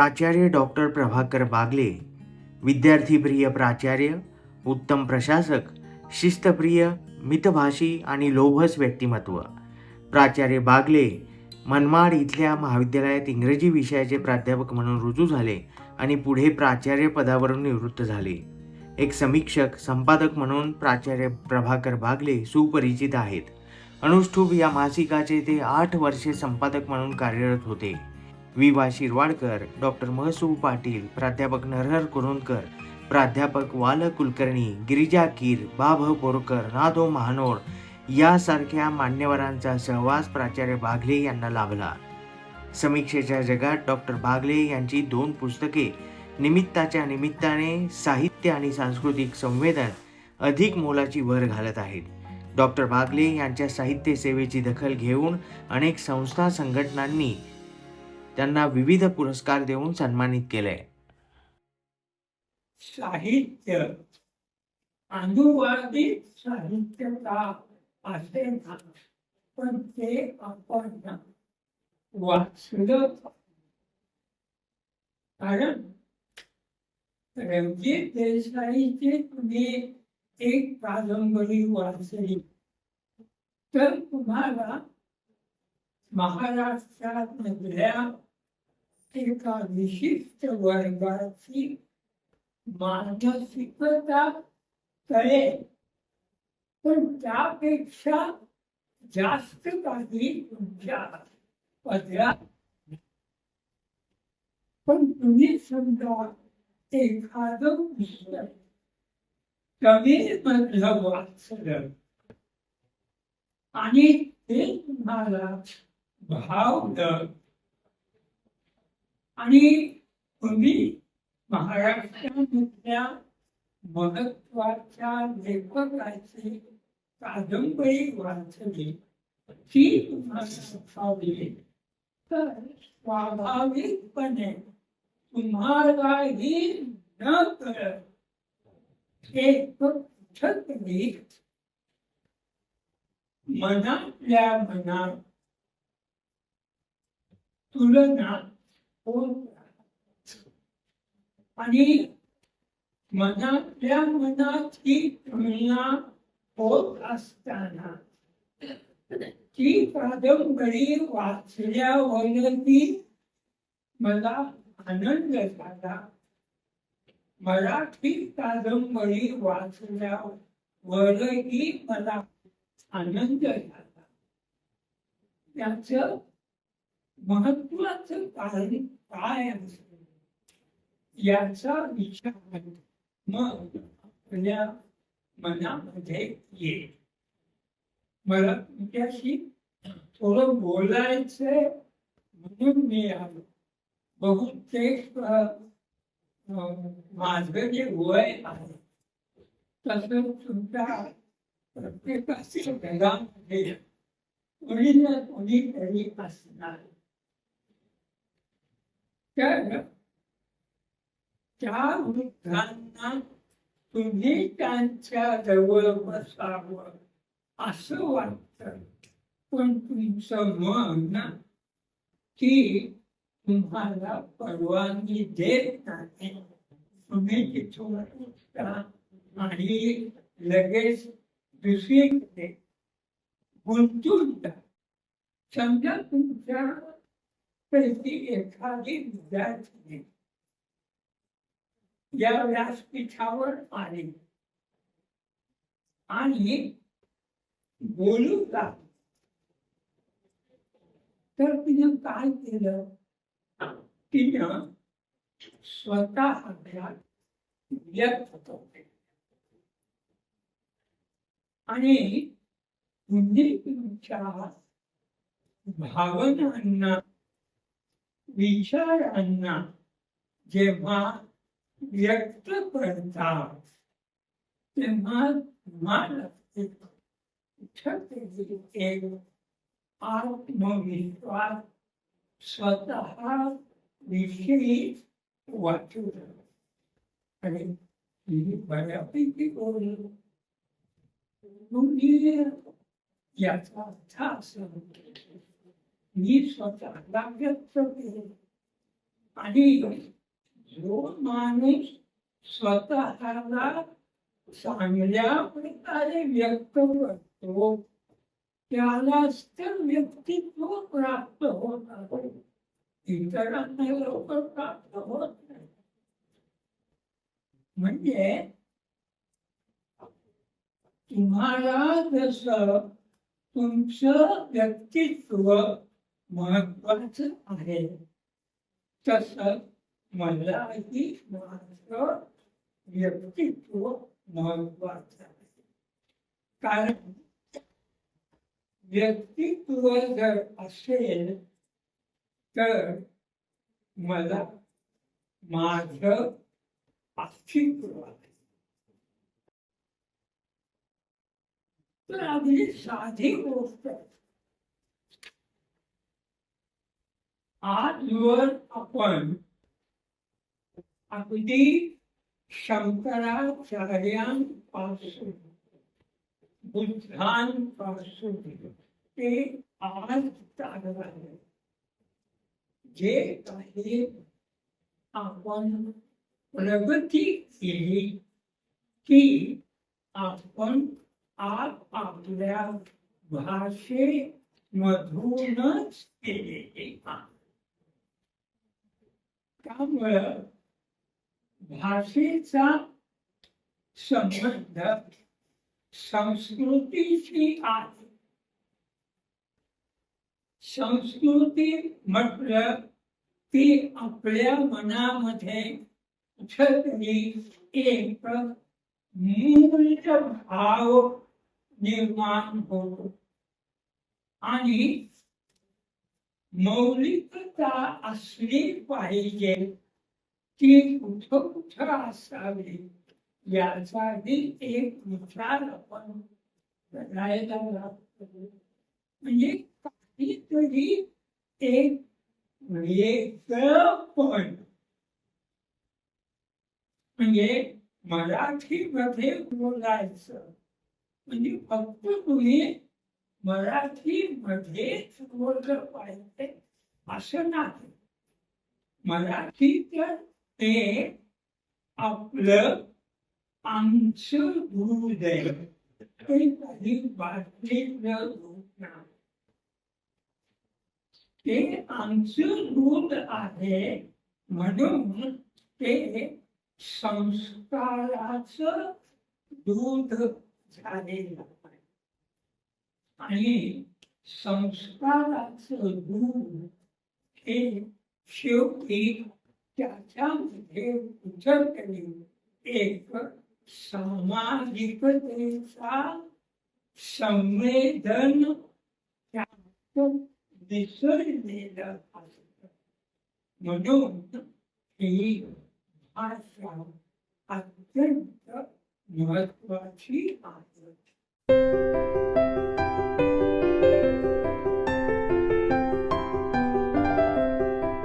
प्राचार्य डॉक्टर प्रभाकर बागले विद्यार्थीप्रिय प्राचार्य उत्तम प्रशासक शिस्तप्रिय मितभाषी आणि लोभस व्यक्तिमत्व. प्राचार्य बागले मनमाड इथल्या महाविद्यालयात इंग्रजी विषयाचे प्राध्यापक म्हणून रुजू झाले आणि पुढे प्राचार्य पदावरून निवृत्त झाले. एक समीक्षक संपादक म्हणून प्राचार्य प्रभाकर बागले सुपरिचित आहेत. अनुष्ठूप या मासिकाचे ते आठ वर्षे संपादक म्हणून कार्यरत होते. वि वा शिरवाडकर डॉक्टर महसूब पाटील प्राध्यापक नरहर कुरुंदकर प्राध्यापक वाल कुलकर्णी गिरिजा कीर बाभ बोरकर नादो महानोर यासारख्या मान्यवरांचा सहवास प्राचार्य बागले यांना लाभला. समीक्षेच्या जगात डॉक्टर बागले यांची दोन पुस्तके निमित्ताच्या निमित्ताने साहित्य आणि सांस्कृतिक संवेदन अधिक मोलाची भर घालत आहेत. डॉक्टर बागले यांच्या साहित्य सेवेची दखल घेऊन अनेक संस्था संघटनांनी त्यांना विविध पुरस्कार देऊन सन्मानित केले साहित्य. अनुवादित साहित्य असे ना पण ते आपण वाचलं. कारण रणजित देसाईचे तुम्ही एक कादंबरी वाचली. तर तुम्हाला महाराष्ट्रात मधल्या एका विशिष्ट वर्गाची मानसिकता कळेल पण त्यापेक्षा जास्त काही तुमच्या पदरात पण तुम्ही समजा एखादं पुस्तक कमी मधलं वाचलं आणि ते तुम्हाला भावलं आणि तुम्ही महाराष्ट्रामधल्या महत्त्वाच्या लेखकाची कादंबरी वाचली ती तुम्हाला तर स्वाभाविकपणे तुम्हालाही न कळत एक कुठतरी मनातल्या मनात तुलना आणि मनातल्या मनात ही तुलना होत असताना ती कादंबरी वाचल्यावरती मला आनंद झाला. मराठी कादंबरी वाचल्यावरही मला आनंद झाला. त्याच महत्वाचं कारण काय याचा विचार मग आपल्या मनामध्ये येईल मला तुमच्याशी थोडं बोलायचंय म्हणून मी आलो. बहुतेक अ, माझं जे वय आहे तसं तुमच्या प्रत्येकाच्या घरामध्ये कोणी ना कोणीतरी असणार. तर त्या वृद्धांना तुम्ही त्यांच्या जवळ बसावं असं वाटतं. पण तुमचं मन की तुम्हाला परवानगी देत नाही तुम्ही तिथून उठता आणि लगेच दुसरीकडे गुंतून समजा तुमच्या पैकी एखादी विद्यार्थी या व्यासपीठावर आली. आणि बोलू का? तर तिनं काय केलं? तिनं स्वतः व्यक्त होते आणि तुम्ही तुमच्या भावनांना विचारांना जेव्हा व्यक्त करतात तेव्हा तुम्हाला एक कुठंतरी एक आत्मविश्वास स्वतः विषयी वाटू लागला. आणि मी बऱ्यापैकी बोललो तुम्ही याचा अर्थ असा होतो. मी स्वतःला व्यक्त केले. आणि जो माणूस स्वतःला चांगल्या प्रकारे व्यक्त करतो त्यालाच तर व्यक्तित्व प्राप्त होत इतरांना लवकर प्राप्त होत नाही. म्हणजे तुम्हाला जसं तुमचं व्यक्तित्व महत्वाचं आहे तस मलाही माझं व्यक्तित्व महत्वाचं आहे कारण व्यक्तित्व जर असेल तर मला माझं अस्तित्व आहे तर अगदी साधी गोष्ट आहे. आजवर आपण अगदी शंकराचार्यांपासून बुद्धांपासून ते आज चालवावे जे काही आपण प्रगती केली की आपण आप आपल्या भाषेमधूनच केलेली आहे. त्यामुळं भाषेचा संबंध संस्कृतीशी आहे. संस्कृती म्हटलं ती आपल्या मनामध्ये कुठेतरी एक मूल्य भाव निर्माण होतो. आणि मौलिकता असली पाहिजे ती कुठं कुठं असावी याचाही एक विचार आपण करायला लागतो म्हणजे काहीतरी एक वेगळंपण म्हणजे मराठीमध्ये बोलायचं म्हणजे फक्त तुम्ही मराठीमध्येच वर्ग पाहिजे असं नाही. मराठी तर ते आपलं आमचं दूध ते काही बाटलीतलं नाही. ते आमचं दूध आहे म्हणून ते संस्काराचं दूध झालेलं आहे आणि संस्काराचं दूध हे शेवटी त्याच्यामध्ये कुठंतरी एक सामाजिकतेचा संवेदन त्यात दिसलेलं असत म्हणून ही भाषा अत्यंत महत्वाची आहे Música